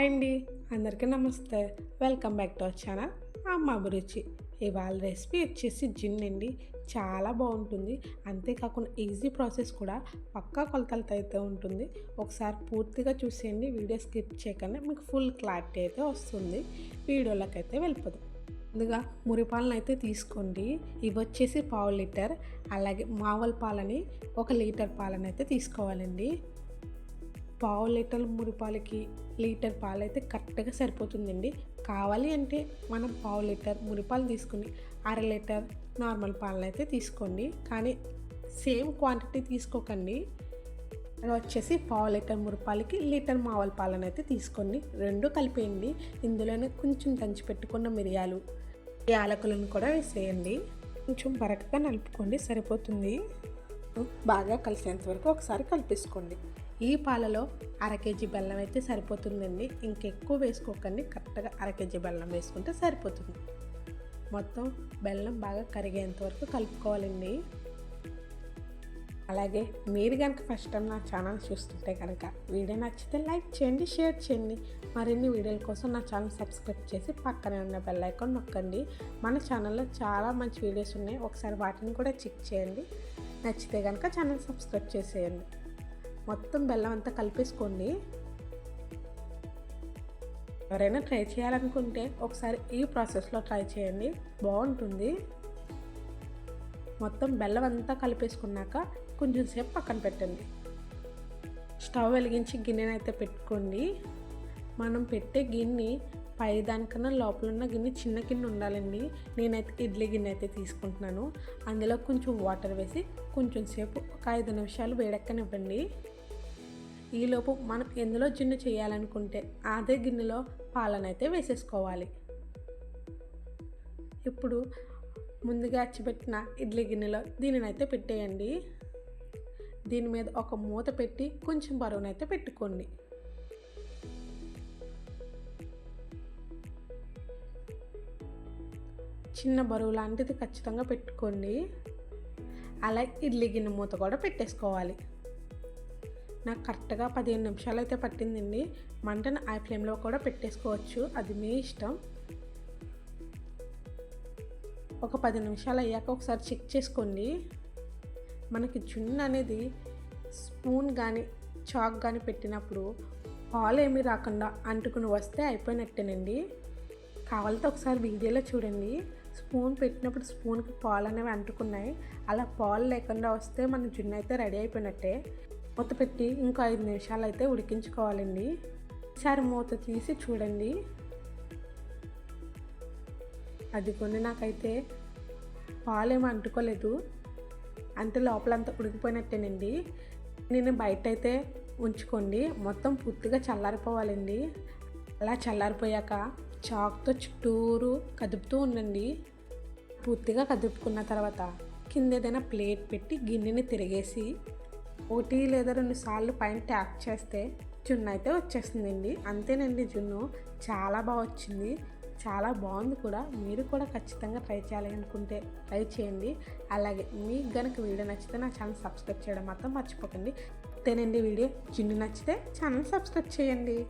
అండి అందరికీ నమస్తే. Welcome back to our channel Amma Abhiruchi. ఇవాళ రెసిపీ వచ్చేసి జిన్ అండి. చాలా బాగుంటుంది. అంతేకాకుండా ఈజీ ప్రాసెస్ కూడా పక్కా కొలతలతో అయితే ఉంటుంది. ఒకసారి పూర్తిగా చూసేయండి. వీడియో స్కిప్ చేయకుండా. మీకు ఫుల్ క్లారిటీ అయితే వస్తుంది. వీడియోలోకి అయితే వెళ్ళిపోదు. ముందుగా మురిపాలను అయితే తీసుకోండి. ఇవి వచ్చేసి పావు లీటర్. అలాగే మావల పాలని ఒక లీటర్ పాలని అయితే తీసుకోవాలండి. పావు లీటర్ మురిపాలకి లీటర్ పాలు అయితే కరెక్ట్గా సరిపోతుందండి. కావాలి అంటే మనం పావు లీటర్ మురిపాలు తీసుకుని అర లీటర్ నార్మల్ పాలను అయితే తీసుకోండి. కానీ సేమ్ క్వాంటిటీ తీసుకోకండి. అది వచ్చేసి పావు లీటర్ మురిపాలకి లీటర్ మావల పాలను అయితే తీసుకోండి. రెండు కలిపేయండి. ఇందులోనే కొంచెం దంచి పెట్టుకున్న మిరియాలు యాలకులను కూడా వేసేయండి. కొంచెం బరకగా నలుపుకోండి సరిపోతుంది. బాగా కలిసేంత వరకు ఒకసారి కలిపేసుకోండి. ఈ పాలలో అర కేజీ బెల్లం అయితే సరిపోతుందండి. ఇంకెక్కువ వేసుకోకండి. కరెక్ట్గా అర కేజీ బెల్లం వేసుకుంటే సరిపోతుంది. మొత్తం బెల్లం బాగా కరిగేంత వరకు కలుపుకోవాలండి. అలాగే మీరు కనుక ఫస్ట్ టైం నా ఛానల్ చూస్తుంటే కనుక వీడియో నచ్చితే లైక్ చేయండి షేర్ చేయండి. మరిన్ని వీడియోల కోసం నా ఛానల్ సబ్స్క్రైబ్ చేసి పక్కనే ఉన్న బెల్ ఐకాన్ నొక్కండి. మన ఛానల్లో చాలా మంచి వీడియోస్ ఉన్నాయి. ఒకసారి వాటిని కూడా చెక్ చేయండి. నచ్చితే కనుక ఛానల్ సబ్స్క్రైబ్ చేసేయండి. మొత్తం బెల్లం అంతా కలిపేసుకోండి. ఎవరైనా ట్రై చేయాలనుకుంటే ఒకసారి ఈ ప్రాసెస్లో ట్రై చేయండి. బాగుంటుంది. మొత్తం బెల్లం అంతా కలిపేసుకున్నాక కొంచెం సేపు పక్కన పెట్టండి. స్టవ్ వెలిగించి గిన్నెనైతే పెట్టుకోండి. మనం పెట్టే గిన్నె పై దానికన్నా లోపల ఉన్న గిన్నె చిన్న గిన్నె ఉండాలండి. నేనైతే ఇడ్లీ గిన్నె అయితే తీసుకుంటున్నాను. అందులో కొంచెం వాటర్ వేసి కొంచెం సేపు ఒక ఐదు నిమిషాలు వేడెక్కనివ్వండి. ఈలోపు మనం ఎందులో జిన్ను చేయాలనుకుంటే అదే గిన్నెలో పాలనైతే వేసేసుకోవాలి. ఇప్పుడు ముందుగా అచ్చిపెట్టిన ఇడ్లీ గిన్నెలో దీనినైతే పెట్టేయండి. దీని మీద ఒక మూత పెట్టి కొంచెం బరువునైతే పెట్టుకోండి. చిన్న బరువు లాంటిది ఖచ్చితంగా పెట్టుకోండి. అలా ఇడ్లీ గిన్నె మూత కూడా పెట్టేసుకోవాలి. నాకు కరెక్ట్గా పదిహేను నిమిషాలు అయితే పట్టిందండి. మంటను ఐ ఫ్లేమ్లో కూడా పెట్టేసుకోవచ్చు. అది మీ ఇష్టం. ఒక పది నిమిషాలు అయ్యాక ఒకసారి చెక్ చేసుకోండి. మనకి జున్ను అనేది స్పూన్ కానీ చాక్ కానీ పెట్టినప్పుడు పాలు ఏమీ రాకుండా అంటుకుని వస్తే అయిపోయినట్టేనండి. కావాలంటే ఒకసారి వీడియోలో చూడండి. స్పూన్ పెట్టినప్పుడు స్పూన్కి పాలు అనేవి అంటుకున్నాయి. అలా పాలు లేకుండా వస్తే మన జున్ను అయితే రెడీ అయిపోయినట్టే. మూత పెట్టి ఇంకో ఐదు నిమిషాలు అయితే ఉడికించుకోవాలండి. ఒకసారి మూత తీసి చూడండి. అది కొన్ని నాకైతే పాలేమో అంటుకోలేదు. అంటే లోపలంతా ఉడికిపోయినట్టేనండి. నేను బయట అయితే ఉంచుకోండి. మొత్తం పూర్తిగా చల్లారిపోవాలండి. అలా చల్లారిపోయాక చాక్తో చుట్టూరు కదుపుతూ ఉండండి. పూర్తిగా కదుపుకున్న తర్వాత కింద ఏదైనా ప్లేట్ పెట్టి గిన్నెని తిరిగేసి ఒకటి లేదా రెండు సార్లు పైన ట్యాప్ చేస్తే జున్ను అయితే వచ్చేస్తుందండి. అంతేనండి జున్ను. చాలా బాగా వచ్చింది. చాలా బాగుంది కూడా. మీరు కూడా ఖచ్చితంగా ట్రై చేయాలి అనుకుంటే ట్రై చేయండి. అలాగే మీకు కనుక వీడియో నచ్చితే నా ఛానల్ సబ్స్క్రైబ్ చేయడం మాత్రం మర్చిపోకండి. అంతేనండి వీడియో. జున్ను నచ్చితే ఛానల్ సబ్స్క్రైబ్ చేయండి.